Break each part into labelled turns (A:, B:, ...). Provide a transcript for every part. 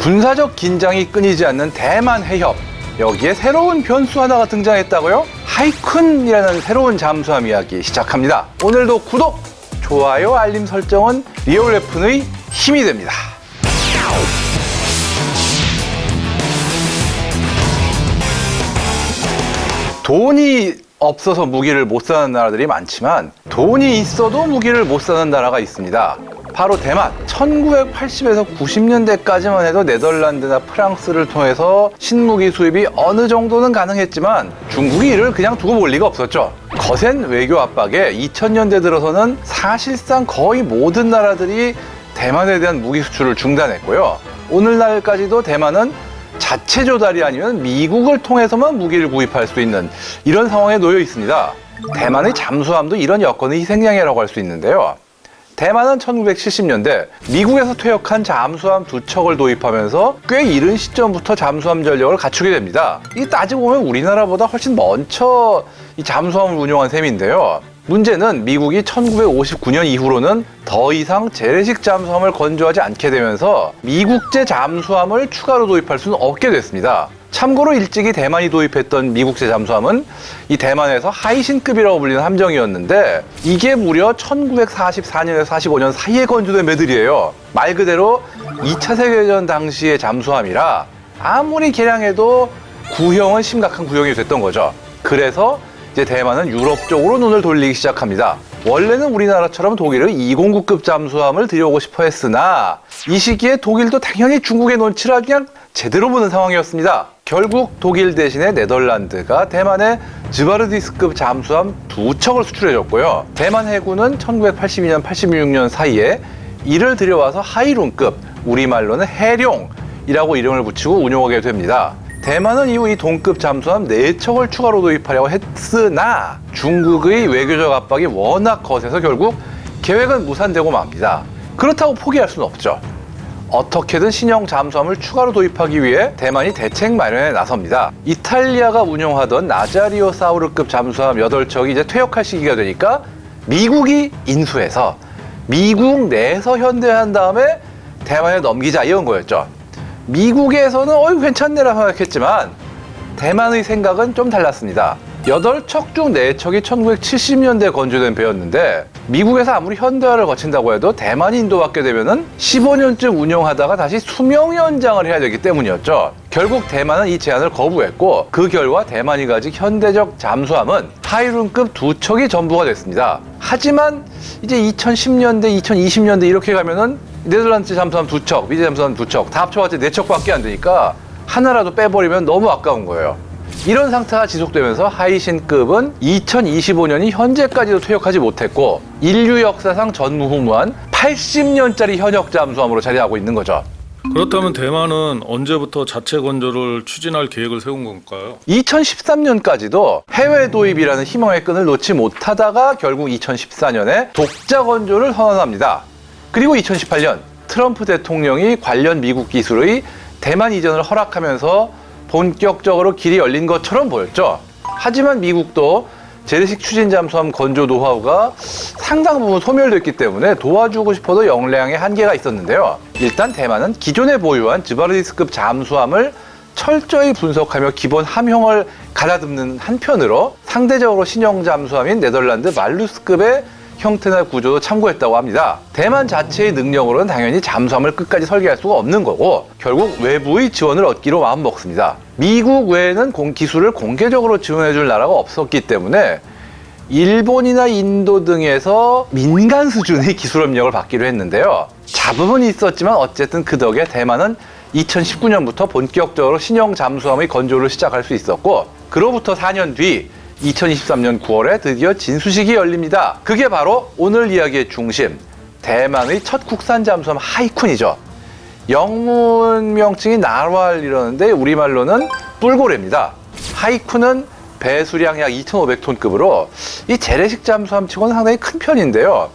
A: 군사적 긴장이 끊이지 않는 대만 해협. 여기에 새로운 변수 하나가 등장했다고요? 하이쿤이라는 새로운 잠수함 이야기 시작합니다. 오늘도 구독, 좋아요, 알림 설정은 리얼레픈의 힘이 됩니다. 돈이 없어서 무기를 못 사는 나라들이 많지만 돈이 있어도 무기를 못 사는 나라가 있습니다. 바로 대만. 1980에서 90년대까지만 해도 네덜란드나 프랑스를 통해서 신무기 수입이 어느 정도는 가능했지만 중국이 이를 그냥 두고 볼 리가 없었죠. 거센 외교 압박에 2000년대 들어서는 사실상 거의 모든 나라들이 대만에 대한 무기 수출을 중단했고요. 오늘날까지도 대만은 자체 조달이 아니면 미국을 통해서만 무기를 구입할 수 있는 이런 상황에 놓여 있습니다. 대만의 잠수함도 이런 여건의 희생양이라고 할 수 있는데요. 대만은 1970년대 미국에서 퇴역한 잠수함 두 척을 도입하면서 꽤 이른 시점부터 잠수함 전력을 갖추게 됩니다. 이 따지고 보면 우리나라보다 훨씬 먼저 이 잠수함을 운용한 셈인데요. 문제는 미국이 1959년 이후로는 더 이상 재래식 잠수함을 건조하지 않게 되면서 미국제 잠수함을 추가로 도입할 수는 없게 됐습니다. 참고로 일찍이 대만이 도입했던 미국제 잠수함은 이 대만에서 하이신급이라고 불리는 함정이었는데 이게 무려 1944년에서 45년 사이에 건조된 배들이에요. 말 그대로 2차 세계대전 당시의 잠수함이라 아무리 개량해도 구형은 심각한 구형이 됐던 거죠. 그래서 이제 대만은 유럽 쪽으로 눈을 돌리기 시작합니다. 원래는 우리나라처럼 독일의 209급 잠수함을 들여오고 싶어 했으나 이 시기에 독일도 당연히 중국의 눈치를 아주 그냥 제대로 보는 상황이었습니다. 결국 독일 대신에 네덜란드가 대만에 즈바르디스급 잠수함 두 척을 수출해줬고요. 대만 해군은 1982년, 86년 사이에 이를 들여와서 하이룬급, 우리말로는 해룡이라고 이름을 붙이고 운용하게 됩니다. 대만은 이후 이 동급 잠수함 4척을 추가로 도입하려고 했으나 중국의 외교적 압박이 워낙 거세서 결국 계획은 무산되고 맙니다. 그렇다고 포기할 수는 없죠. 어떻게든 신형 잠수함을 추가로 도입하기 위해 대만이 대책 마련에 나섭니다. 이탈리아가 운용하던 나자리오 사우르급 잠수함 8척이 이제 퇴역할 시기가 되니까 미국이 인수해서 미국 내에서 현대한 다음에 대만에 넘기자 이런 거였죠. 미국에서는 어이 괜찮네라 생각했지만 대만의 생각은 좀 달랐습니다. 8척 중 4척이 1970년대에 건조된 배였는데 미국에서 아무리 현대화를 거친다고 해도 대만이 인도받게 되면은 15년쯤 운영하다가 다시 수명 연장을 해야 되기 때문이었죠. 결국 대만은 이 제안을 거부했고 그 결과 대만이 가진 현대적 잠수함은 하이룬급 두 척이 전부가 됐습니다. 하지만 이제 2010년대, 2020년대 이렇게 가면은 네덜란드 잠수함 두 척, 미제 잠수함 두 척, 다 합쳐봤자 네 척밖에 안 되니까 하나라도 빼버리면 너무 아까운 거예요. 이런 상태가 지속되면서 하이신급은 2025년이 현재까지도 퇴역하지 못했고 인류 역사상 전무후무한 80년짜리 현역 잠수함으로 자리하고 있는 거죠.
B: 그렇다면 대만은 언제부터 자체 건조를 추진할 계획을 세운 건가요?
A: 2013년까지도 해외 도입이라는 희망의 끈을 놓지 못하다가 결국 2014년에 독자 건조를 선언합니다. 그리고 2018년 트럼프 대통령이 관련 미국 기술의 대만 이전을 허락하면서 본격적으로 길이 열린 것처럼 보였죠. 하지만 미국도 재래식 추진 잠수함 건조 노하우가 상당 부분 소멸됐기 때문에 도와주고 싶어도 역량의 한계가 있었는데요. 일단 대만은 기존에 보유한 즈바르디스급 잠수함을 철저히 분석하며 기본 함형을 가다듬는 한편으로 상대적으로 신형 잠수함인 네덜란드 말루스급의 형태나 구조도 참고했다고 합니다. 대만 자체의 능력으로는 당연히 잠수함을 끝까지 설계할 수가 없는 거고 결국 외부의 지원을 얻기로 마음먹습니다. 미국 외에는 공- 기술을 공개적으로 지원해줄 나라가 없었기 때문에 일본이나 인도 등에서 민간 수준의 기술 협력을 받기로 했는데요. 잡음은 있었지만 어쨌든 그 덕에 대만은 2019년부터 본격적으로 신형 잠수함의 건조를 시작할 수 있었고 그로부터 4년 뒤 2023년 9월에 드디어 진수식이 열립니다. 그게 바로 오늘 이야기의 중심 대만의 첫 국산 잠수함 하이쿤이죠. 영문 명칭이 나왈 이러는데 우리말로는 뿔고래입니다. 하이쿤은 배수량 약 2,500톤급으로 이 재래식 잠수함 치고는 상당히 큰 편인데요.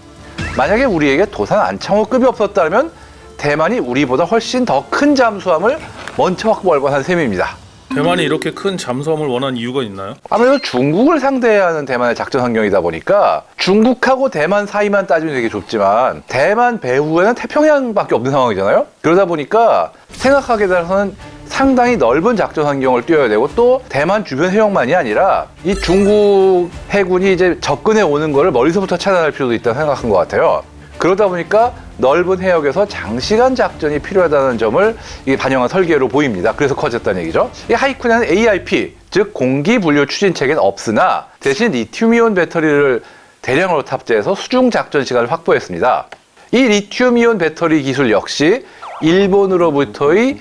A: 만약에 우리에게 도산 안창호급이 없었다면 대만이 우리보다 훨씬 더 큰 잠수함을 먼저 확보할 뻔한 셈입니다.
B: 대만이 이렇게 큰 잠수함을 원한 이유가 있나요?
A: 아무래도 중국을 상대해야 하는 대만의 작전 환경이다 보니까 중국하고 대만 사이만 따지면 되게 좁지만 대만 배후에는 태평양밖에 없는 상황이잖아요. 그러다 보니까 생각하기에 따라서는 상당히 넓은 작전 환경을 띄워야 되고 또 대만 주변 해역만이 아니라 이 중국 해군이 이제 접근해 오는 거를 머리서부터 차단할 필요도 있다고 생각한 것 같아요. 그러다 보니까 넓은 해역에서 장시간 작전이 필요하다는 점을 반영한 설계로 보입니다. 그래서 커졌다는 얘기죠. 이 하이쿤에는 AIP, 즉 공기 분류 추진 체계는 없으나 대신 리튬이온 배터리를 대량으로 탑재해서 수중 작전 시간을 확보했습니다. 이 리튬이온 배터리 기술 역시 일본으로부터의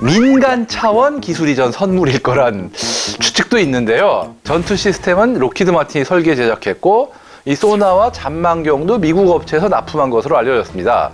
A: 민간 차원 기술 이전 선물일 거란 추측도 있는데요. 전투 시스템은 로키드 마틴이 설계 제작했고 이 소나와 잠망경도 미국 업체에서 납품한 것으로 알려졌습니다.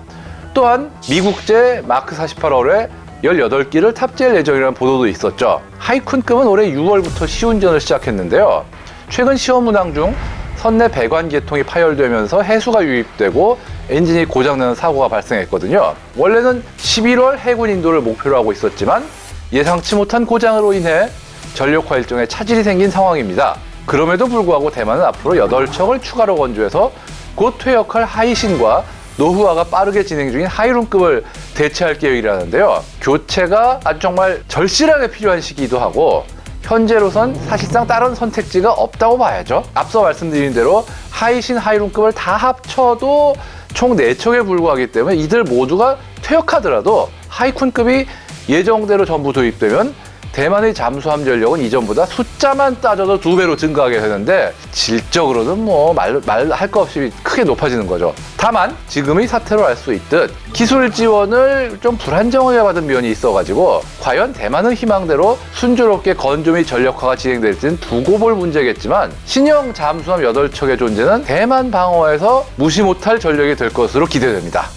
A: 또한 미국제 마크 48월에 18기를 탑재할 예정이라는 보도도 있었죠. 하이쿤급은 올해 6월부터 시운전을 시작했는데요. 최근 시험 운항 중 선내 배관 계통이 파열되면서 해수가 유입되고 엔진이 고장나는 사고가 발생했거든요. 원래는 11월 해군 인도를 목표로 하고 있었지만 예상치 못한 고장으로 인해 전력화 일정에 차질이 생긴 상황입니다. 그럼에도 불구하고 대만은 앞으로 8척을 추가로 건조해서 곧 퇴역할 하이신과 노후화가 빠르게 진행 중인 하이룬급을 대체할 계획이라는데요. 교체가 아주 정말 절실하게 필요한 시기이기도 하고 현재로선 사실상 다른 선택지가 없다고 봐야죠. 앞서 말씀드린 대로 하이신 하이룬급을 다 합쳐도 총 4척에 불과하기 때문에 이들 모두가 퇴역하더라도 하이쿤급이 예정대로 전부 도입되면 대만의 잠수함 전력은 이전보다 숫자만 따져도 두 배로 증가하게 되는데 질적으로는 뭐 말 할 거 없이 크게 높아지는 거죠. 다만 지금의 사태로 알 수 있듯 기술 지원을 좀 불안정하게 받은 면이 있어가지고 과연 대만은 희망대로 순조롭게 건조 및 전력화가 진행될지는 두고 볼 문제겠지만 신형 잠수함 8척의 존재는 대만 방어에서 무시 못할 전력이 될 것으로 기대됩니다.